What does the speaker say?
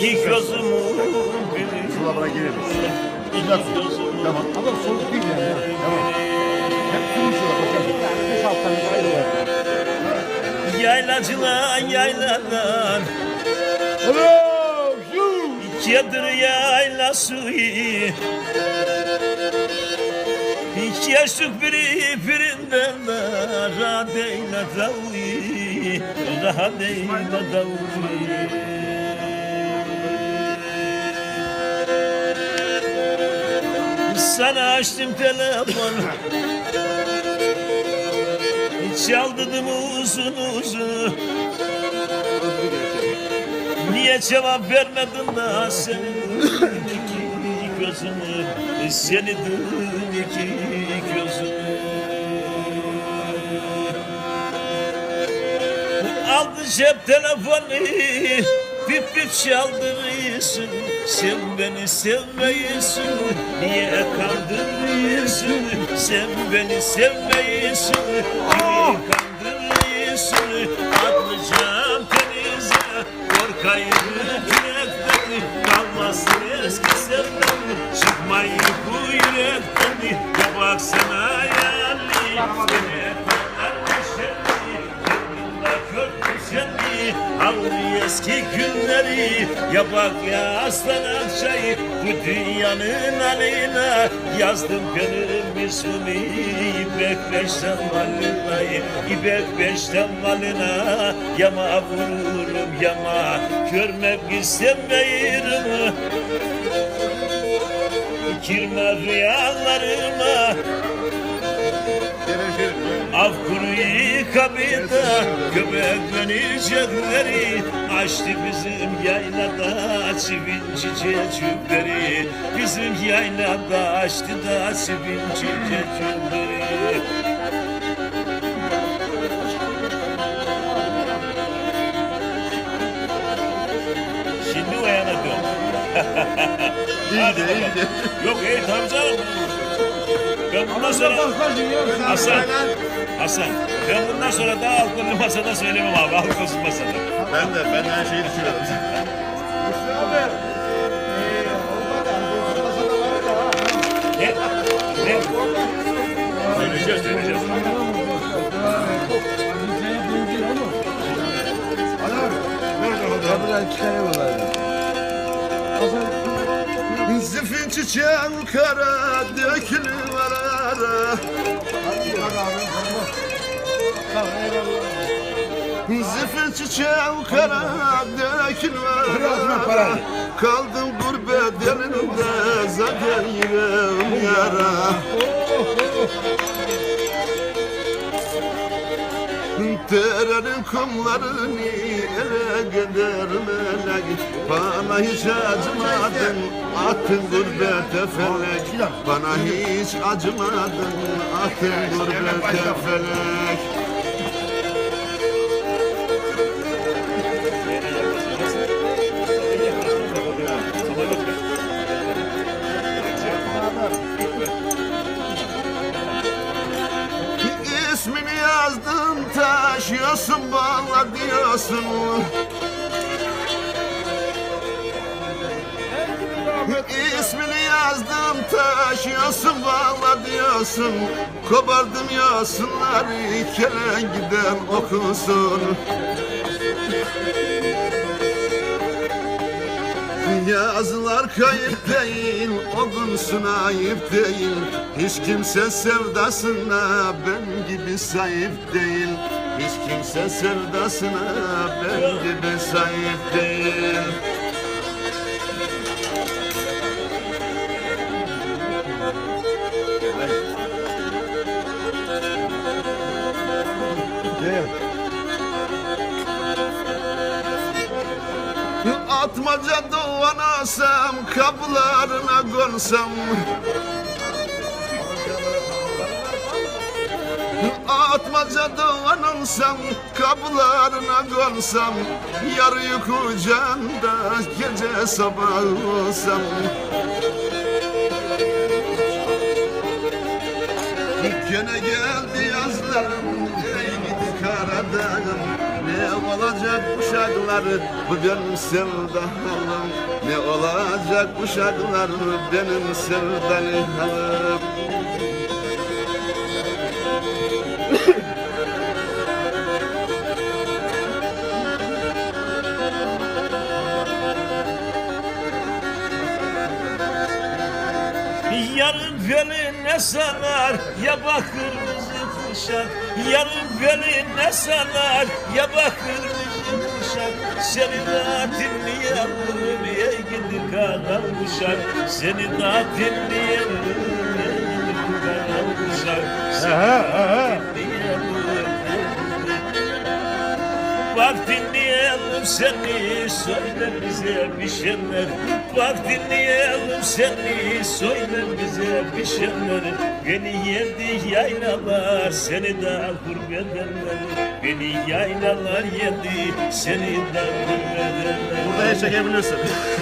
Biri Şuna bana girelim. Gözümün Tamam. Adam soğuk değil yani. ya. Tamam. Hep konuşuyorlar. Bakın. Beş altı tane ayrı var. Yaylacılar yayladan Hello! You! İkiyedir yayla suyu İki yaşlık biri birinden de Rahat eyle davuyu Rahat eyle davuyu Sana açtım telefonu. Çaldırdım uzun uzun. Niye cevap vermedin da senin iki gözünü Senin iki gözünü? Aldı cep telefonu Pip pip çaldırıyorsun Sen beni sevmeyisin Niye kandırıyorsun? Sen beni sevmeyisin Kimi kandırıyorsun? Atlayacağım denize Korkayım yürekten. Kalmasın eski sevdam Çıkmayı bu yürekten. Ya baksana hayali eski günleri. Ya bak ya aslan akçayı Bu dünyanın haline. Yazdım benim ismimi İpek beşten malına İpek beşten malına. Yama vururum yama Görmek istemiyorum Girme rüyalarıma. Av kuruyu kabida Köpeklenecekleri Açtı bizim yaylada Çivinci cecükleri Bizim yaylada açtı da Çivinci cecükleri Şimdi o yana dön. İyi de iyi de. Yok iyi tabii canım. Ben bundan sonra... Hasan, Hasan, ben bundan sonra daha alkollü masada söylemem abi, alkolsüz masada. Ben de, ben de her şeyi düşünüyorum. Ne? Ne? Söyleyeceğiz, söyleyeceğiz. Zifin çiçeğin kara dökülü var ara. Zifin çiçeğin kara dökülü var ara. Kaldım gurbet yerinde zaten yüreğim yara Derenin kumlarını ele gider melek Bana hiç acımadın attın gurbete felek Bana hiç acımadın attın gurbete felek yazdım taşıyorsun bağla diyorsun. İsmini yazdım taşıyorsun bağla diyorsun. Kobardım yosunları kelen giden okusun. Yazılar kayıp değil, okunsun ayıp değil. Hiç kimse sevdasına ben gibi sahip değil. Hiç kimse sevdasına ben gibi sahip değil. Atmaca dolanasam kapılarına konsam Atmaca dolanılsam kapılarına konsam Yarı kucağında gece sabah olsam. Gene geldi yazlarım ey gidi karadağım Ne olacak bu şarkıları bu benim sevdalım Ne olacak bu şarkıları benim sevdalım Yarın beline sanar ya bakır bizi kuşak Yarın beline sanar ya bakır bizi kuşak Seni de dinleyelim ey gidi kara kuşak Seni de dinleyelim ey gidi kara kuşak Seni Bak dinleyelim seni söyle bize bir şeyler. Bak dinleyelim seni söyle bize bir şeyler. Beni yedi yaylalar seni de kurbedenler Beni yaylalar yedi seni de kurbedenler Burada çekebilirsin